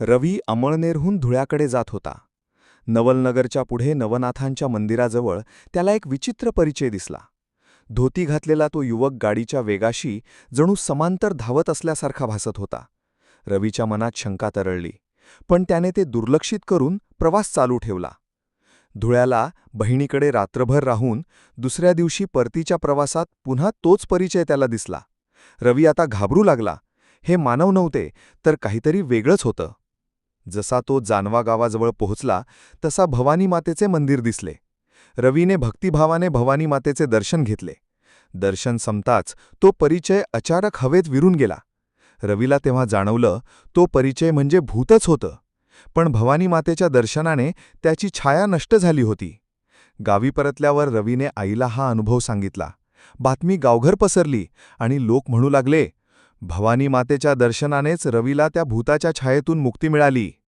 रवी अमळनेरहून धुळ्याकडे जात होता. नवलनगरच्या पुढे नवनाथांच्या मंदिराजवळ त्याला एक विचित्र परिचय दिसला. धोती घातलेला तो युवक गाडीच्या वेगाशी जणू समांतर धावत असल्यासारखा भासत होता. रवीच्या मनात शंका तरळली पण त्याने ते दुर्लक्षित करून प्रवास चालू ठेवला. धुळ्याला बहिणीकडे रात्रभर राहून दुसऱ्या दिवशी परतीच्या प्रवासात पुन्हा तोच परिचय त्याला दिसला. रवी आता घाबरू लागला. हे मानव नव्हते तर काहीतरी वेगळंच होतं. जसा तो जानवा गावाजवळ पोहोचला तसा भवानी मातेचे मंदिर दिसले. रवीने भक्तिभावाने भवानी मातेचे दर्शन घेतले. दर्शन संपताच तो परिचय अचानक हवेत विरून गेला. रवीला तेव्हा जाणवलं तो परिचय म्हणजे भूतच होतं. पण भवानी मातेच्या दर्शनाने त्याची छाया नष्ट झाली होती. गावी परतल्यावर रवीने आईला हा अनुभव सांगितला. बातमी गावघर पसरली आणि लोक म्हणू लागले भवानी मातेच्या दर्शनानेच रवीला त्या भूताच्या छायेतून मुक्ती मिळाली.